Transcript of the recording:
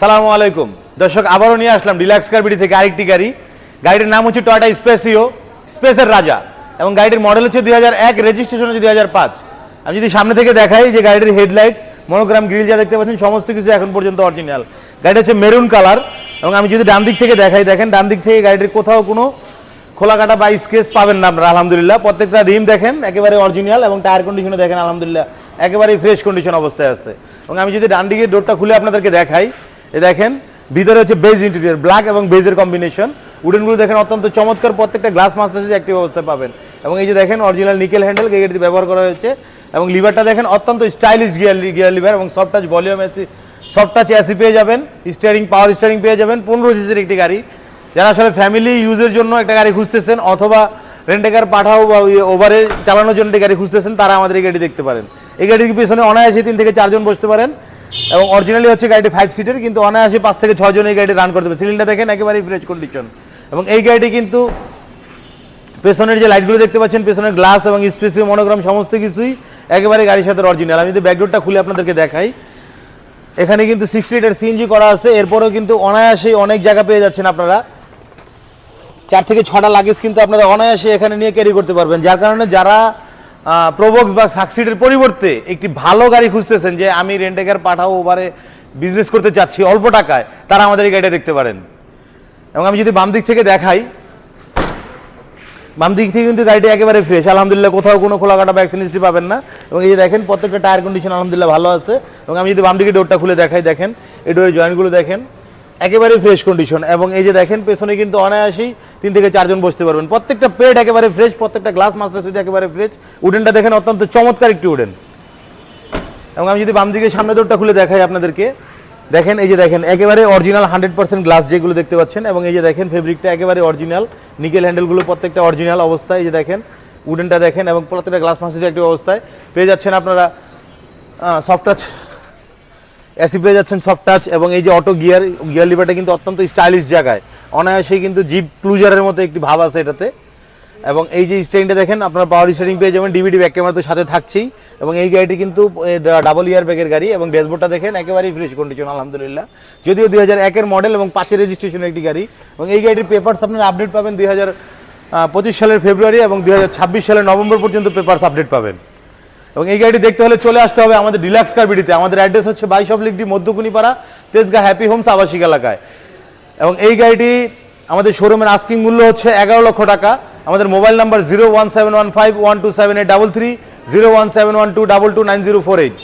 সালামু আলাইকুম। দর্শক, আবারও নিয়ে আসলাম ডিলাক্স কার বিডি থেকে আরেকটি গাড়ি। গাড়িটির নাম হচ্ছে টয়টা স্পেসিও স্পেসের রাজা, এবং গাড়িটির মডেল হচ্ছে দুই হাজার এক রেজিস্ট্রেশন হচ্ছে দুই হাজার পাঁচ। আমি যদি সামনে থেকে দেখাই যে গাড়িটির হেডলাইট মনোগ্রাম গ্রিল যা দেখতে পাচ্ছেন, সমস্ত কিছু এখন পর্যন্ত অরিজিনাল গাড়িটা হচ্ছে মেরুন কালার এবং আমি যদি ডান দিক থেকে দেখাই, দেখেন ডান দিক থেকে গাড়িটির কোথাও কোনো খোলা কাটা বা স্কেচ পাবেন না আপনারা, আলহামদুলিল্লাহ। প্রত্যেকটা রিম দেখেন, একেবারে অরিজিনাল এবং টায়ার কন্ডিশনে দেখেন, আলহামদুলিল্লাহ। একেবারেই ফ্রেশ কন্ডিশন অবস্থায় আছে। এবং আমি যদি ডান দিকে ডোরটা খুলে আপনাদেরকে দেখাই এ দেখেন, ভিতরে হচ্ছে বেজ ইন্টেরিয়র ব্ল্যাক এবং বেজের কম্বিনেশন উডেনগুলো দেখেন অত্যন্ত চমৎকার, প্রত্যেকটা গ্লাস মাস্টার একটি অবস্থায় পাবেন। এবং এই যে দেখেন অরিজিনাল নিকেল হ্যান্ডেল গেগেটি ব্যবহার করা হয়েছে। এবং লিভারটা দেখেন অত্যন্ত স্টাইলিশ গিয়ার গিয়ার লিভার এবং soft touch volume AC soft touch AC পেয়ে যাবেন। স্টিয়ারিং পাওয়ার স্টিয়ারিং পেয়ে যাবেন। পনেরো সিসির একটি গাড়ি। যারা আসলে ফ্যামিলি ইউজের জন্য একটা গাড়ি খুঁজতেছেন অথবা রেন্টেকার পাঠাও বা ওভারে চালানোর জন্য গাড়ি খুঁজতেছেন, তারা আমাদের এই গাড়ি দেখতে পারেন। এই গাড়ির পিছনে অনায়াসে তিন থেকে চারজন বসতে পারেন। এবং অরিজিনালি হচ্ছে গাড়িটি ফাইভ সিটের কিন্তু অনায়াসে পাঁচ থেকে ছজন এই গাড়িটি রান করতে পারে সিলিন্ডার দেখেন, একেবারেই ফ্রেশ কন্ডিশন এবং এই গাড়িটি কিন্তু পেছনের যে লাইটগুলো দেখতে পাচ্ছেন, পেছনের গ্লাস এবং স্পেসিও মনোগ্রাম সমস্ত কিছুই একেবারে গাড়ির সাথে অরিজিনাল আমি যদি ব্যাকডোরটা খুলে আপনাদেরকে দেখাই, এখানে কিন্তু সিক্স লিটার সিএনজি করা আছে। এরপরেও কিন্তু অনায়াসেই অনেক জায়গা পেয়ে যাচ্ছেন আপনারা। চার থেকে ছটা লাগেজ কিন্তু আপনারা অনায়াসে এখানে নিয়ে ক্যারি করতে পারবেন। যার কারণে যারা প্রোবক্স বা সাকসিডের পরিবর্তে একটি ভালো গাড়ি খুঁজতেছেন যে আমি রেন্টেকার পাঠাও ওভারে বিজনেস করতে চাচ্ছি অল্প টাকায়, তারা আমাদের এই গাড়িটা দেখতে পারেন। এবং আমি যদি বাম দিক থেকে দেখাই, বাম দিক থেকে কিন্তু গাড়িটি একেবারে ফ্রেশ আলহামদুলিল্লাহ কোথাও কোনো খোলা কাটা বা অ্যাক্সিডেন্ট পাবেন না। এবং এই যে দেখেন, প্রত্যেকটা টায়ার কন্ডিশন আলহামদুলিল্লাহ ভালো আছে। এবং আমি যদি বাম দিকে ডোরটা খুলে দেখাই, দেখেন, এই ডোরের জয়েন্টগুলো দেখেন, একেবারে ফ্রেশ কন্ডিশন এবং এই যে দেখেন, পেছনে কিন্তু অনায়াসেই তিন থেকে চারজন বসতে পারবেন। প্রত্যেকটা পেড একেবারে ফ্রেশ প্রত্যেকটা গ্লাস মাস্টার সুইচ একেবারে ফ্রেশ উডেনটা দেখেন অত্যন্ত চমৎকার একটি উডেন এবং আমি যদি বাম দিকে সামনে দৌড়টা খুলে দেখাই আপনাদেরকে, দেখেন, এই যে দেখেন, একেবারে অরিজিনাল হান্ড্রেড পার্সেন্ট গ্লাস যেগুলো দেখতে পাচ্ছেন, এবং এই যে দেখেন ফেব্রিকটা একেবারে অরিজিনাল নিকেল হ্যান্ডেলগুলো প্রত্যেকটা অরিজিনাল অবস্থায়, এই যে দেখেন উডেনটা দেখেন, এবং প্রত্যেকটা গ্লাস মাস্টার একটি অবস্থায়। পেয়ে যাচ্ছেন আপনারা সফট টাচ এসি পেয়ে যাচ্ছেন সফট টাচ এবং এই যে অটো গিয়ার গিয়ার লিভারটা কিন্তু অত্যন্ত স্টাইলিশ জায়গায়। অনায়াসেই কিন্তু জিপ ক্লুজারের মতো একটি ভাব আছে এটাতে। এবং এই যে স্টেরিংটা দেখেন, আপনার পাওয়ার স্টেরিং পেয়ে যাবেন ডিভিডি ব্যাক ক্যামেরা তো সাথে থাকছেই। এবং এই গাড়িটি কিন্তু ডাবল ইয়ার ব্যাগের গাড়ি এবং ড্যাশবোর্ডটা দেখেন, একেবারেই ফ্রেশ কন্ডিশন আলহামদুলিল্লাহ। যদিও দুই হাজার একের মডেল এবং পাঁচের রেজিস্ট্রেশনের একটি গাড়ি। এবং এই গাড়িটির পেপারস আপনার আপডেট পাবেন দুই হাজার পঁচিশ সালের ফেব্রুয়ারি এবং দুই হাজার ছাব্বিশ সালের নভেম্বর পর্যন্ত পেপার্স আপডেট পাবেন। এবং এই গাড়িটি দেখতে হলে চলে আসতে হবে আমাদের ডিলাক্স কারবিডিতে আমাদের অ্যাড্রেস হচ্ছে বাইশ অফ লিগডি মধ্যকুনিপাড়া, তেজগা হ্যাপি হোমস আবাসিক এলাকায়। এবং এই গাড়িটি আমাদের শোরুমের আস্কিং মূল্য হচ্ছে এগারো লক্ষ টাকা। আমাদের mobile number zero one seven one five one two seven eight double three zero one seven one two double two nine zero four eight